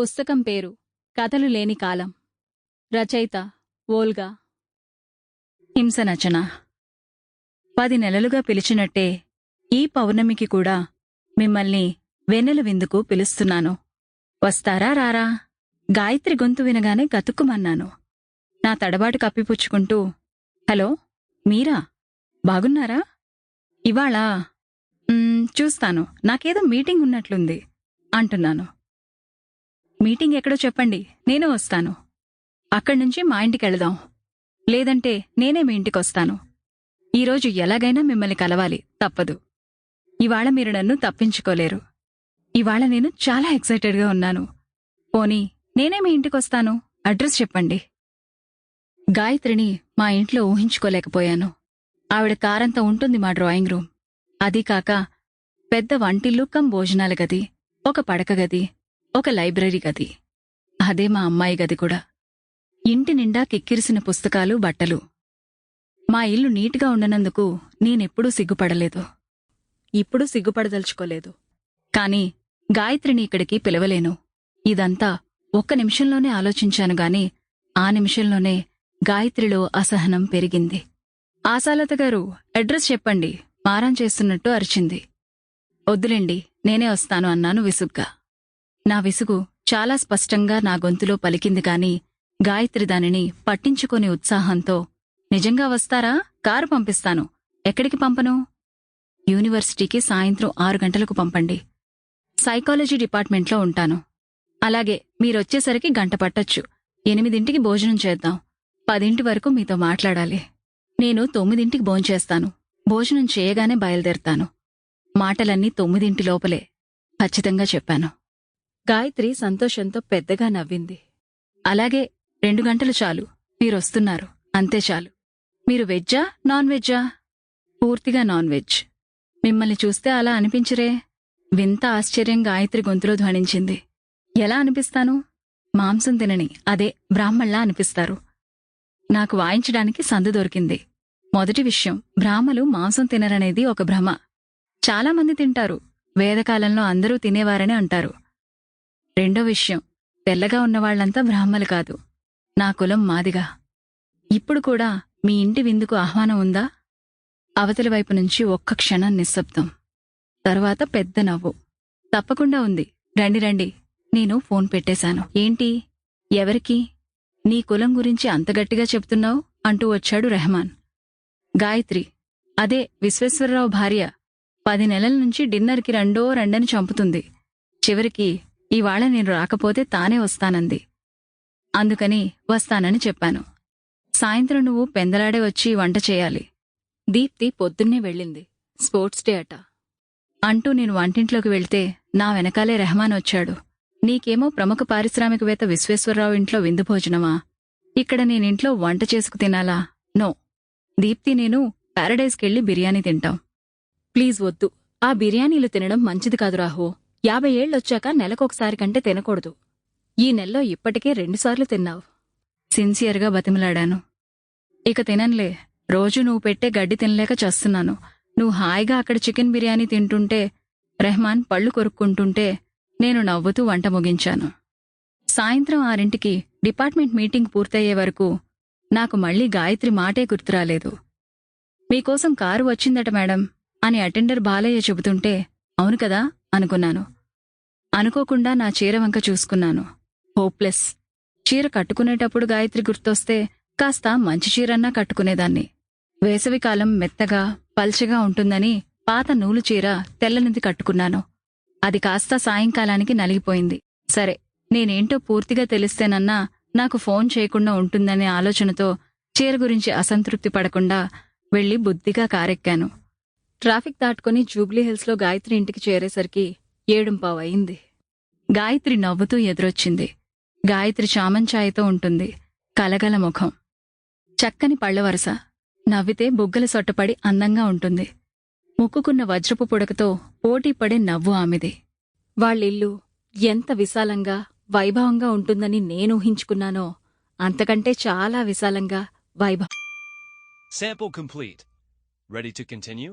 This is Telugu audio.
పుస్తకం పేరు కథలు లేని కాలం. రచయిత ఓల్గా హింసనచన పది నెలలుగా పిలిచినట్టే ఈ పౌర్ణమికి కూడా మిమ్మల్ని వెన్నెల విందుకు పిలుస్తున్నాను. వస్తారా రారా? గాయత్రి గొంతు వినగానే గతుక్కుమన్నాను. నా తడబాటు కప్పిపుచ్చుకుంటూ హలో మీరా? బాగున్నారా? ఇవాళ చూస్తాను. నాకేదో మీటింగ్ ఉన్నట్లుంది అంటున్నాను. మీటింగ్ ఎక్కడో చెప్పండి నేను వస్తాను. అక్కడి నుంచి మా ఇంటికి వెళదాం. లేదంటే నేనే మీ ఇంటికొస్తాను ఈరోజు ఎలాగైనా మిమ్మల్ని కలవాలి తప్పదు. ఇవాళ మీరు నన్ను తప్పించుకోలేరు. ఇవాళ నేను చాలా ఎక్సైటెడ్గా ఉన్నాను. పోనీ నేనే మీ ఇంటికొస్తాను అడ్రస్ చెప్పండి. గాయత్రిని మా ఇంట్లో ఊహించుకోలేకపోయాను. ఆవిడ కారంతా ఉంటుంది మా డ్రాయింగ్ రూమ్. అదీ కాక పెద్ద వంటిల్లు కం భోజనాల గది ఒక పడక గది ఒక లైబ్రరీ గది. అదే మా అమ్మాయి గది కూడా. ఇంటి నిండా కిక్కిరిసిన పుస్తకాలు బట్టలు. మా ఇల్లు నీట్గా ఉండనందుకు నేనెప్పుడూ సిగ్గుపడలేదు. ఇప్పుడు సిగ్గుపడదలుచుకోలేదు. కాని గాయత్రిని ఇక్కడికి పిలవలేను. ఇదంతా ఒక్క నిమిషంలోనే ఆలోచించాను గాని ఆ నిమిషంలోనే గాయత్రిలో అసహనం పెరిగింది. ఆశాలత గారు అడ్రస్ చెప్పండి. మారం చేస్తున్నట్టు అరిచింది. వద్దులేండి నేనే వస్తాను అన్నాను విసుగ్గా. నా విసుగు చాలా స్పష్టంగా నా గొంతులో పలికింది కాని గాయత్రి దానిని పట్టించుకొని ఉత్సాహంతో నిజంగా వస్తారా? కారు పంపిస్తాను. ఎక్కడికి పంపను? యూనివర్సిటీకి సాయంత్రం ఆరు గంటలకు పంపండి. సైకాలజీ డిపార్ట్మెంట్లో ఉంటాను. అలాగే మీరొచ్చేసరికి గంట పట్టొచ్చు. ఎనిమిదింటికి భోజనం చేద్దాం. పదింటి వరకు మీతో మాట్లాడాలి. నేను తొమ్మిదింటికి భోంచేస్తాను భోజనం చేయగానే బయలుదేరతాను. మాటలన్నీ తొమ్మిదింటి లోపలే ఖచ్చితంగా చెప్పాను. గాయత్రి సంతోషంతో పెద్దగా నవ్వింది. అలాగే రెండు గంటలు చాలు. మీరొస్తున్నారు. అంతే చాలు. మీరు వెజ్జా నాన్ వెజ్జా? పూర్తిగా నాన్ వెజ్. మిమ్మల్ని చూస్తే అలా అనిపించరే? వింత ఆశ్చర్యం గాయత్రి గొంతులో ధ్వనించింది. ఎలా అనిపిస్తాను? మాంసం తినని అదే బ్రాహ్మణ్లా అనిపిస్తారు. నాకు వాయించడానికి సందు దొరికింది. మొదటి విషయం బ్రాహ్మలు మాంసం తినరనేది ఒక భ్రమ. చాలామంది తింటారు. వేదకాలంలో అందరూ తినేవారని అంటారు. రెండో విషయం తెల్లగా ఉన్నవాళ్ళంతా బ్రాహ్మలు కాదు. నా కులం మాదిగా. ఇప్పుడు కూడా మీ ఇంటి విందుకు ఆహ్వానం ఉందా? అవతలి వైపు నుంచి ఒక్క క్షణం నిశ్శబ్దం. తరువాత పెద్ద నవ్వు. తప్పకుండా ఉంది. రండి రండి. నేను ఫోన్ పెట్టేశాను. ఏంటి? ఎవరికి? నీ కులం గురించి అంత గట్టిగా చెప్తున్నావు? అంటూ వచ్చాడు రెహమాన్. గాయత్రి. అదే విశ్వేశ్వరరావు భార్య. పది నెలల నుంచి డిన్నర్కి రెండో రెండని చంపుతుంది. చివరికి ఇవాళ నేను రాకపోతే తానే వస్తానంది. అందుకని వస్తానని చెప్పాను. సాయంత్రం నువ్వు పెందలాడే వచ్చి వంట చేయాలి. దీప్తి పొద్దున్నే వెళ్ళింది. స్పోర్ట్స్ డే అట. అంటూ నేను వంటింట్లోకి వెళ్తే నా వెనకాలే రెహమాన్ వచ్చాడు. నీకేమో ప్రముఖ పారిశ్రామికవేత్త విశ్వేశ్వరరావు ఇంట్లో విందు భోజనమా? ఇక్కడ నేనింట్లో వంట చేసుకు తినాలా? నో. దీప్తి నేను ప్యారడైజ్కెళ్ళి బిర్యానీ తింటాం. ప్లీజ్ వద్దు. ఆ బిర్యానీలు తినడం మంచిది కాదు రాహు యాభై ఏళ్ళొచ్చాక నెలకొకసారి కంటే తినకూడదు. ఈ నెలలో ఇప్పటికే రెండుసార్లు తిన్నావు. సిన్సియర్గా బతిమలాడాను. ఇక తిననులే. రోజు నువ్వు పెట్టే గడ్డి తినలేక చస్తున్నాను. నువ్వు హాయిగా అక్కడ చికెన్ బిర్యానీ తింటుంటే రెహమాన్ పళ్ళు కొరుక్కుంటుంటే నేను నవ్వుతూ వంట ముగించాను. సాయంత్రం ఆరింటికి డిపార్ట్మెంట్ మీటింగ్ పూర్తయ్యే వరకు నాకు మళ్ళీ గాయత్రి మాటే గుర్తురాలేదు. మీకోసం కారు వచ్చిందట మేడం అని అటెండర్ బాలయ్య చెబుతుంటే అవును కదా అనుకున్నాను. అనుకోకుండా నా చీర వంక చూసుకున్నాను. హోప్లెస్. చీర కట్టుకునేటప్పుడు గాయత్రి గుర్తొస్తే కాస్త మంచి చీరన్నా కట్టుకునేదాన్ని. వేసవికాలం మెత్తగా పల్చగా ఉంటుందని పాత నూలు చీర తెల్లనిది కట్టుకున్నాను. అది కాస్త సాయంకాలానికి నలిగిపోయింది. సరే నేనేంటో పూర్తిగా తెలిస్తేనన్నా నాకు ఫోన్ చేయకుండా ఉంటుందనే ఆలోచనతో చీర గురించి అసంతృప్తి పడకుండా వెళ్ళి బుద్ధిగా కారెక్కాను. ట్రాఫిక్ దాటుకుని జూబ్లీహిల్స్లో గాయత్రి ఇంటికి చేరేసరికి ఏడుంపావయింది గాయత్రి నవ్వుతూ ఎదురొచ్చింది. గాయత్రి చామంచాయతో ఉంటుంది. కలగల ముఖం. చక్కని పళ్ళవరస నవ్వితే బుగ్గల సొట్టపడి అందంగా ఉంటుంది. ముక్కుకున్న వజ్రపు పుడకతో పోటీపడే నవ్వు ఆమెది. వాళ్ళిల్లు ఎంత విశాలంగా వైభవంగా ఉంటుందని నేను ఊహించుకున్నానో అంతకంటే చాలా విశాలంగా వైభవం Sample complete. Ready to continue?